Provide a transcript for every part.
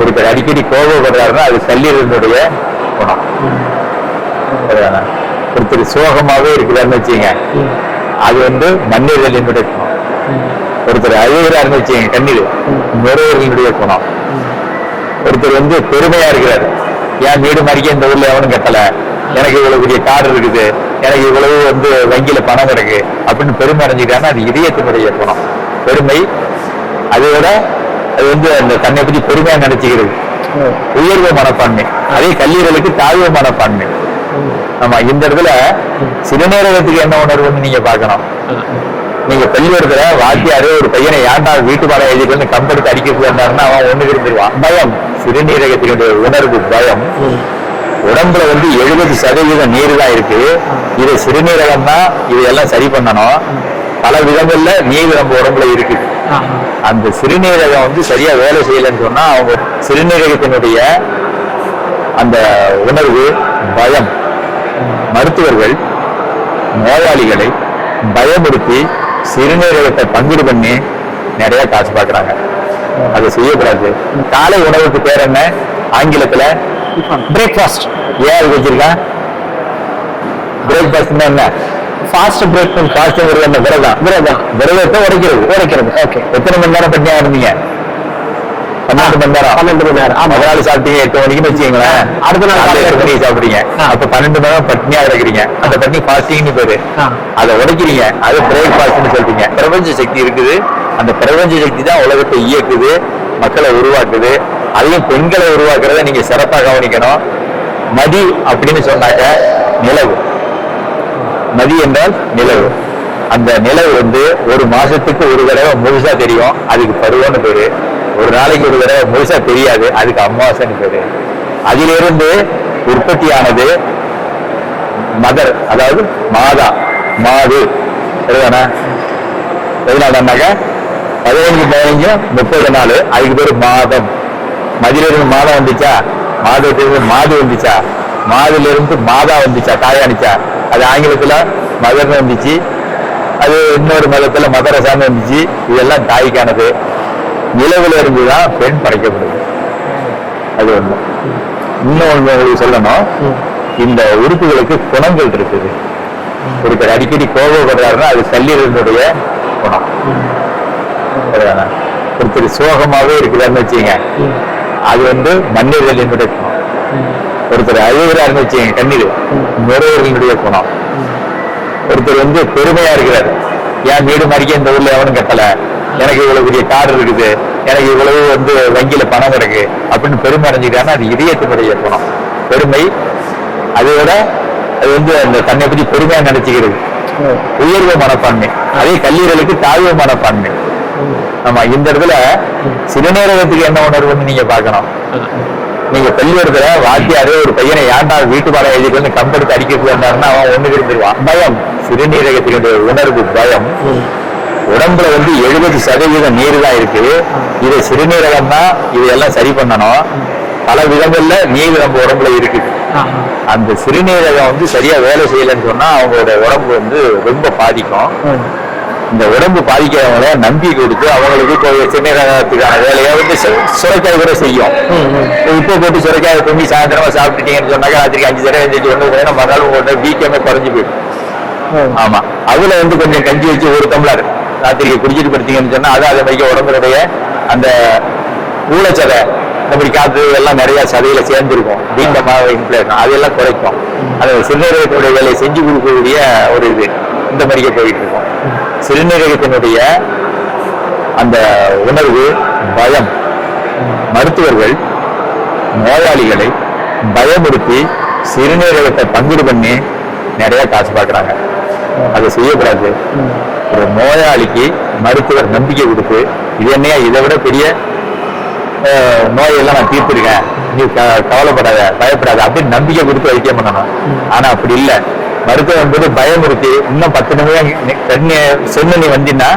ஒருத்தர் அடிக்கடி கோபப்படுறாருன்னா அது கல்லீரலினுடைய குணம். ஒருத்தர் சோகமாவே இருக்குதான்னு வச்சுங்க அது வந்து மண்ணீரலினுடைய குணம். ஒருத்தர் அழுகிறாருன்னு வச்சுங்க கண்ணில். நுரையீரலினுடைய குணம். ஒருத்தர் வந்து பெருமையா இருக்கிறார். என் வீடு மறிக்க இந்த ஊர்ல எவனும் கட்டல? எனக்கு இவ்வளவு பெரிய கார் இருக்குது. எனக்கு இவ்வளவு வந்து வங்கியில பணம் இருக்கு. அப்படின்னு பெருமை அடைஞ்சிட்டாங்கன்னா அது இதயத்தினுடைய குணம். பெருமை அதோட அது வந்து அந்த தன்னை பத்தி பெருமையா நினைச்சுக்கிறது. உயர்வு மனப்பான்மை. அதே கல்லீரலுக்கு தாழ்வு மனப்பான்மை. ஆமா இந்த இடத்துல சிறுநீரகத்துக்கு என்ன உணர்வுன்னு நீங்க பார்க்கணும். நீங்க பள்ளிக்கூடத்துல வாத்தியாரு ஒரு பையனை ஏன்டா வீட்டு பாடம் எழுதிட்டு வந்து கம்பெடுத்து அடிக்கிறது போயிருந்தாருன்னா அவன் ஒண்ணு இருந்துருவான் பயம். சிறுநீரகத்தினுடைய உணர்வு பயம். உடம்புல வந்து எழுபது சதவீதம் நீர் தான் இருக்கு. இது சிறுநீரகம் தான் இதையெல்லாம் சரி பண்ணணும். பல விதங்கள்ல நீர் நம்ம உடம்புல இருக்குது அந்த சிறுநீரகம் வந்து சரியா வேலை செய்யலைன்னு சொன்னா அவங்க சிறுநீரகத்தினுடைய அந்த உணர்வு பயம் மருத்துவர்கள் நோயாளிகளை பயமுறுத்தி சிறுநீரகத்தை பங்கீடு பண்ணி நிறைய காசு பார்க்கறாங்க. அதை செய்யக்கூடாது. காலை உணவுக்கு பேர் என்ன? ஆங்கிலத்துல பிரேக்ஃபாஸ்ட் ஏன் அது வச்சிருக்கேன்? பிரேக்ஃபாஸ்ட் என்ன? ஃபாஸ்ட் பிரேக் ஃபாஸ்ட்ங்கிறது என்ன விரதம். விரதம். விரதத்தை உடைக்கிறது. உடைக்கிறது. ஓகே எத்தனை மணி நேரம் பட்டினியா இருந்தீங்க பன்னெண்டு மணி நேரம். பன்னெண்டு மணி நேரம். ஆமா. முதல் நாள் சாப்பிட்டீங்க எட்டு மணிக்குன்னு வச்சுக்கீங்களேன். அடுத்த நாள் காலையில மணிக்கு சாப்பிடுறீங்க. அப்ப பன்னெண்டு மணி நேரம் பட்னியா இருக்கிறீங்க அந்த பட்னி ஃபாஸ்டிங்னு பேரு. அதை உடைக்கிறீங்க. அது பிரேக்ஃபாஸ்ட்னு சொல்றீங்க. பிரபஞ்ச சக்தி இருக்குது. அந்த பிரபஞ்ச சக்தி தான் உலகத்தை இயக்குது மக்களை உருவாக்குது. அதையும் பெண்களை உருவாக்குறத நீங்க சிறப்பா கவனிக்கணும். மதி அப்படின்னு சொன்னாக்க நிலவு. நதி என்றால் நிலவு. அந்த நிலவு வந்து ஒரு மாசத்துக்கு ஒரு தடவை முழுசா தெரியும். அதுக்கு பருவம்னு பேரு. ஒரு நாளைக்கு ஒரு தடவை முழுசா தெரியாது. அதுக்கு அமாவாசைன்னு பேரு. அதிலிருந்து உற்பத்தியானது மதர் அதாவது மாதா மாது. சரிதானே? எதனாலன்னாக்க பதினஞ்சு பதினஞ்சு முப்பது நாள். அதுக்கு பேர் மாதம். மதியிலிருந்து மாதம் வந்துச்சா? மாதத்திலிருந்து மாது வந்துச்சா? மாதுல மாதா வந்துச்சா? தாயானிச்சா? அது ஆங்கிலத்துல மதர்னு இருந்துச்சு அது இன்னொரு மதத்தில் மதரசான்னு இருந்துச்சு இதெல்லாம் தாய்க்கானது. நிலவில் இருந்து தான் பெண் படைக்கப்படுது. அது ஒன்று இன்னும் ஒண்ணு உங்களுக்கு சொல்லணும். இந்த உறுப்புகளுக்கு குணங்கள் இருக்குது. ஒருத்தர் அடிக்கடி கோபப்படுறாருன்னா அது கல்லீரலினுடைய குணம். ஒருத்தர் சோகமாவே இருக்கிறாருன்னு வச்சுங்க அது வந்து மண்ணீரலினுடைய குணம். ஒருத்தர் அழுகிறாருன்னு வச்சுங்க கண்ணீர். நுரையீரலினுடைய குணம். ஒருத்தர் வந்து பெருமையா இருக்கிறாரு. என் வீடு மாதிரிக்கே இந்த ஊர்ல எவனும் கட்டல? எனக்கு இவ்வளவு பெரிய கார் இருக்குது. எனக்கு இவ்வளவு வந்து வங்கியில பணம் இருக்கு. அப்படின்னு பெருமை அடைஞ்சிட்டாருன்னா அது இதயத்தினுடைய குணம். பெருமை அதை விட அது வந்து அந்த தன்னை பத்தி பெருமையா நினைச்சுக்கிறது. உயர்வு மனப்பான்மை. அதே கல்லீரலுக்கு தாழ்வு மனப்பான்மை. ஆமா இந்த இடத்துல சில நேரத்துக்கு என்ன உணர்வுன்னு நீங்க பாக்கணும் நீங்க சொல்லி இருக்கிற வாத்தியாரே ஒரு பையனை ஏன்டா வீட்டு பாடம் வந்து கம்பெடுத்து அடிக்க போயிருந்தாருன்னா அவன் ஒண்ணு இருந்துருவான் பயம். சிறுநீரகத்தினுடைய உணர்வு பயம். உடம்புல வந்து எழுபது சதவீதம் நீர் தான் இருக்கு. இது சிறுநீரகம் தான் இதையெல்லாம் சரி பண்ணணும். பல விதங்கள்ல நீர் நம்ம உடம்புல இருக்குது அந்த சிறுநீரகம் வந்து சரியா வேலை செய்யலைன்னு சொன்னா அவங்களோட உடம்பு வந்து ரொம்ப பாதிக்கும். இந்த உடம்பு பாதிக்கிறவங்கள நம்பிக்கை கொடுத்து அவங்களுக்கு இப்போ சிறுநீரகத்துக்கான வேலையை வந்து சுரைக்காய் கூட செய்யும். உப்பு போட்டு சுரைக்காய் பொங்கி சாயந்தரமா சாப்பிட்டுட்டீங்கன்னு சொன்னாக்கா ராத்திரிக்கு அஞ்சு தடவை எழுந்திரிச்சு ஒன்று போய் மறுநாள் உங்களோட வீக்கமே குறைஞ்சு போயிடும். ஆமா. அதுல வந்து கொஞ்சம் கஞ்சி வச்சு ஒரு டம்ளர் ராத்திரிக்கு குடிச்சிட்டு படுத்தீங்கன்னு சொன்னா அது அதை மாதிரி உடம்புடைய அந்த ஊழச்சதை அப்படி காத்து எல்லாம் நிறைய சதையில சேர்ந்துருக்கும். தீண்டமாக இன்ஃபிளேஷன் அதெல்லாம் குறைக்கும். அது சிறுநீரகத்தினுடைய வேலையை செஞ்சு கொடுக்கக்கூடிய ஒரு இது. இந்த மாதிரியே போயிட்டு இருக்கும். சிறுநீரகத்தினுடைய அந்த உணர்வு பயம். மருத்துவர்கள் நோயாளிகளை பயமுறுத்தி சிறுநீரகத்தை பங்கீடு பண்ணி நிறைய காசு பார்க்குறாங்க. அதை செய்யக்கூடாது. ஒரு நோயாளிக்கு மருத்துவர் நம்பிக்கை கொடுத்து இது என்னையா இதை விட பெரிய நோயெல்லாம் நான் தீர்த்துருக்கேன். நீ கவலைப்படாத பயப்படாத அப்படின்னு நம்பிக்கை கொடுத்து வைத்தியம் பண்ணணும். ஆனா அப்படி இல்லை. மருத்துவம் என்பது பயமுறுத்தி இன்னும் பத்து நிமிடம் நீ- கண்ணு சென்னு நீ வந்தீங்கன்னா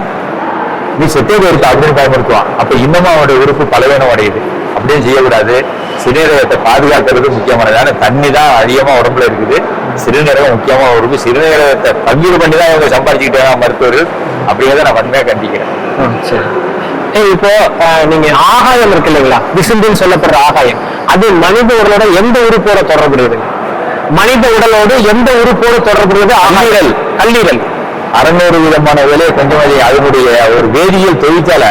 நீ செத்தே போயிருக்க அப்படின்னு பயமுறுத்துவான். அப்ப இன்னமும் அவனுடைய உறுப்பு பலவீனம் அடையுது அப்படியே செய்யக்கூடாது. சிறுநீரகத்தை பாதுகாக்கிறது முக்கியமானது ஆனால் தண்ணி தான் அதிகமா உடம்புல இருக்குது. சிறுநீரகம் முக்கியமா இருக்கு சிறுநீரகத்தை பங்கீடு பண்ணி தான் இவங்க சம்பாதிச்சுக்கிட்டாங்க மருத்துவர்கள். அப்படிங்கிறத நான் வன்மையா கண்டிக்கிறேன். சரி. இப்போ நீங்க ஆகாயம் இருக்கு இல்லைங்களா? விசும்புன்னு சொல்லப்படுற ஆகாயம். அது மனித உடலோட எந்த உறுப்போட தொடர்புடையதுங்க மனித உடலோடு எந்த உறுப்போடு தொடர்புடையது? ஆகாயம் கல்லீரல். அறநூறு விதமான வேலையை கொஞ்சம் அது அதனுடைய ஒரு வேதியியல் தொழிற்சாலை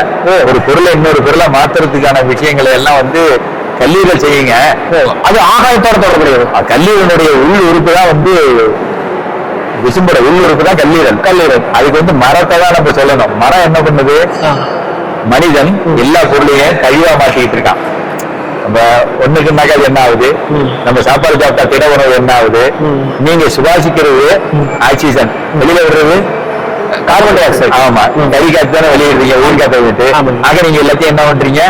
ஒரு பொருளை இன்னொரு பொருளை மாத்துறதுக்கான விஷயங்களை எல்லாம் வந்து கல்லீரல் செய்யுங்க. அது ஆகாயத்தோட தொடர்புடையது. அஹ் கல்லீரலுடைய உள் உறுப்பு தான் வந்து விசும்போட உள் உறுப்பு தான் கல்லீரல். கல்லீரல். அதுக்கு வந்து மரத்தை தான் நம்ம சொல்லணும். மரம் என்ன பண்ணுது? மனிதன் எல்லா பொருளையும் கழிவா மாட்டிக்கிட்டு இருக்கான். நம்ம ஒண்ணுக்குனாக்கா என்ன ஆகுது. நம்ம சாப்பாடு சாப்பிட்டா திட உணவு என்ன ஆகுது. நீங்க சுவாசிக்கிறது ஆக்சிஜன். வெளியில விடுறது? கார்பன் டை ஆக்சைடு ஆமா. கறி காத்து தானே வெளியிடுறீங்க உயிர் காத்த விட்டு. ஆக நீங்க எல்லாத்தையும் என்ன பண்றீங்க.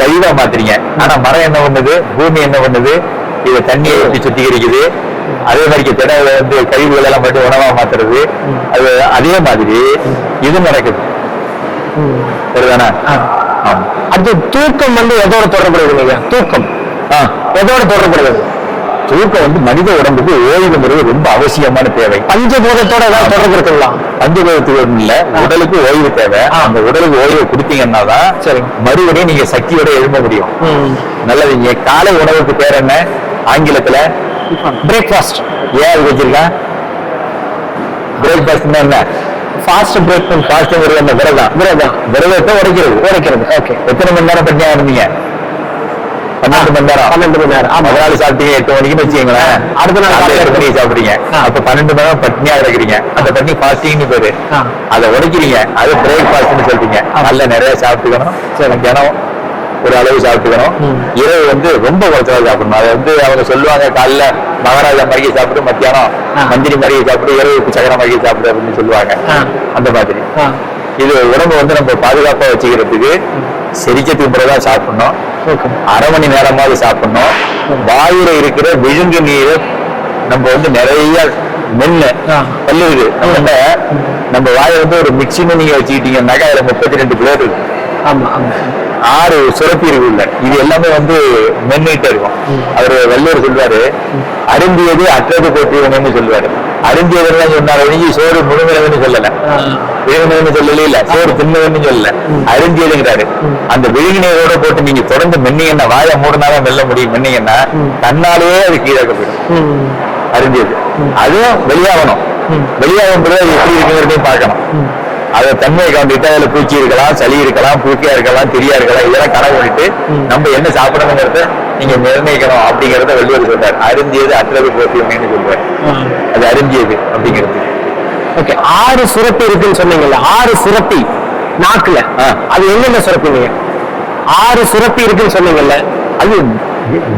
கழிவா மாத்துறீங்க. ஆனா மரம் என்ன பண்ணுது? பூமி என்ன பண்ணுது? இத தண்ணியை எப்படி சுத்திகரிக்குது. அதே மாதிரி திட வந்து கழிவுகள் எல்லாம் மட்டும் உணவா மாத்துறது. அது அதே மாதிரி இது நடக்குது. சரிதானே? அது தூக்கம் வந்து எதோட தொடர்புடையது தூக்கம். எதோட தொடர்புடையது? தூக்கம் வந்து மனித உடம்புக்கு ஓய்வுங்கிறது ரொம்ப அவசியமான தேவை. பஞ்சபூதத்தோட ஏதாவது தொடர்பு இருக்குங்களா? பஞ்சபூதத்துக்கு இல்ல உடலுக்கு ஓய்வு தேவை. அந்த உடலுக்கு ஓய்வு கொடுத்தீங்கன்னா தான் சரி. மறுபடியும் நீங்க சக்தியோட எழும்ப முடியும். நல்லது இங்க காலை உணவுக்கு பேர் என்ன? ஆங்கிலத்துல பிரேக்ஃபாஸ்ட் ஏன் வச்சிருக்கேன்? பிரேக்ஃபாஸ்ட்னா என்ன? ஃபாஸ்ட் பிரேக் ஃபாஸ்ட்ங்கிறது என்ன விரதம். விரதம். விரதத்தை உடைக்கிறது. உடைக்கிறது. ஓகே எத்தனை மணி நேரம் பட்டினியா இருந்தீங்க பன்னெண்டு மணி நேரம். பன்னெண்டு மணி நேரம். ஆமா. நாள் சாப்பிட்டீங்க எட்டு மணிக்குன்னு வச்சுக்கீங்களேன் அடுத்த நாள் காலையில மணிக்கு சாப்பிடுறீங்க. அப்ப பன்னெண்டு மணி நேரம் பட்னியா இருக்கிறீங்க அந்த பட்னி ஃபாஸ்டிங்னு பேரு. அதை உடைக்கிறீங்க. அது பிரேக்ஃபாஸ்ட்னு சொல்றீங்க. நல்ல நிறைய சாப்பிட்டுக்கணும். சரி. தினம் ஒரு அளவு சாப்பிட்டுக்கணும். இரவு வந்து ரொம்ப குறைச்சலா சாப்பிடணும். அதை வந்து அவங்க சொல்லுவாங்க காலைல மகாராஜா மரிக்கை சாப்பிட்டு மத்தியானம். மந்திரி மரிக்கை சாப்பிட்டு இரவு சக்கர மரிக்கை சாப்பிடு அப்படின்னு சொல்லுவாங்க. அந்த மாதிரி. இது உடம்பு வந்து நம்ம பாதுகாப்பா வச்சுக்கிறதுக்கு செரிச்சத்துக்கு பிறகுதான் சாப்பிடணும். அரை மணி நேரமாவது சாப்பிடணும். வாயில இருக்கிற விழுங்கு நீரை நம்ம வந்து நிறைய மென்னு ஆ. பல்லுது. நம்ம நம்ம வாயை வந்து ஒரு மிக்சின்னு நீங்க வச்சுக்கிட்டீங்கன்னாக்கா அதுல முப்பத்தி ரெண்டு பிளேட் இருக்கு. ஆறு சுரப்பி இருக்குல்ல இது எல்லாமே வந்து மென்னிட்டே இருக்கும். அவர் வள்ளுவர் சொல்வாரு அருந்தியது அற்றது போற்றியவனு சொல்லுவாரு அருந்தியதுன்னு சொன்னார். சோறு முழுங்கினதுன்னு சொல்லல. விழுங்கினதுன்னு சொல்லல இல்ல. சோறு தின்னதுன்னு சொல்லல. அருந்தியதுங்கிறாரு. அந்த விழுங்கினதோட போட்டு நீங்க தொடர்ந்து மென்னீங்கன்னா வாயை மூடினாதான் மெல்ல முடியும். மென்னீங்கன்னா தன்னாலேயே அது கீழே போயிடும். அருந்தியது. அதுவும் வெளியாகணும். வெளியாகும் எப்படி இருக்குங்கிறதையும் பார்க்கணும். அதை தன்மையை கவனிட்டு அதுல பூச்சி இருக்கலாம் சளி இருக்கலாம் பூக்கியா இருக்கலாம் தெரியா இருக்கலாம் இதெல்லாம் கணக்கு பண்ணிட்டு நம்ம என்ன சாப்பிடணுங்கிறத நீங்க நிர்ணயிக்கணும் அப்படிங்கறத வள்ளுவர் சொல்றாரு. அருந்தியது அற்றது போட்டியம்னு சொல்றாரு. அது அருந்தியது அப்படிங்கிறது. ஓகே ஆறு சுரப்பி இருக்குன்னு சொன்னீங்கல்ல ஆறு சுரப்பி நாக்குல. அது என்னென்ன சுரப்பிங்க? ஆறு சுரப்பி இருக்குன்னு சொன்னீங்கல்ல அது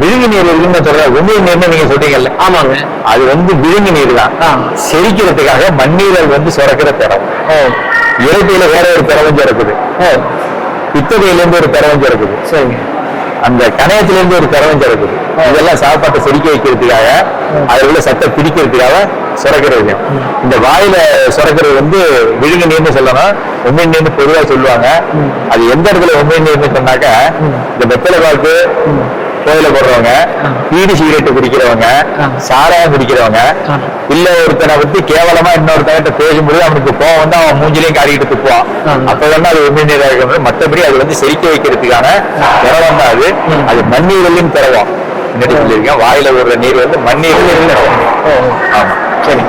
விழுங்கு நீர் இருக்குன்னு சொல்ற உமிழ் நீர்னு நீங்க சொல்றீங்கல்ல? ஆமாங்க. அது வந்து விழுங்கு நீர் தான். செரிக்கிறதுக்காக மண்ணீரல் வந்து சுரக்கிற திறம் இயற்கையில வேற ஒரு திரவம் இருக்குது பித்தகையில இருந்து ஒரு திரவம் இருக்குது சரிங்க. அந்த கணையத்துல இருந்து ஒரு திரவம் இருக்குது இதெல்லாம் சாப்பாட்டை செரிக்க வைக்கிறதுக்காக அதுல உள்ள சத்தை பிடிக்கிறதுக்காக சுரக்கிறது. இந்த வாயில சுரக்கிறது வந்து விழுங்கு நீர்னு சொல்லணும். உண்மை நீர்னு பொதுவா சொல்லுவாங்க. அது எந்த இடத்துல உண்மை நீர்னு சொன்னாக்க இந்த வெத்தலை பாக்கு கோயில போடுறவங்க பீடி சிகரெட் குடிக்கிறவங்க. சாராயம் குடிக்கிறவங்க. இல்ல ஒருத்தனை பத்தி கேவலமா இன்னொருத்தவங்கிட்ட பேசும்போது அவனுக்கு கோவம் வந்து அவன் மூஞ்சிலையும் காட்டிட்டு துப்புவான். ஆ. அப்ப வந்து அது உண்மை நீரா இருக்கிறது மற்றபடி அது வந்து செரிக்க வைக்கிறதுக்கான திரவம் தான் அது. அது மண்ணீரலின் திரவம். முன்னாடி சொல்லியிருக்கேன் வாயில விடுற நீர் வந்து மண்ணீரலின் திரவம். ஆமா. சரி.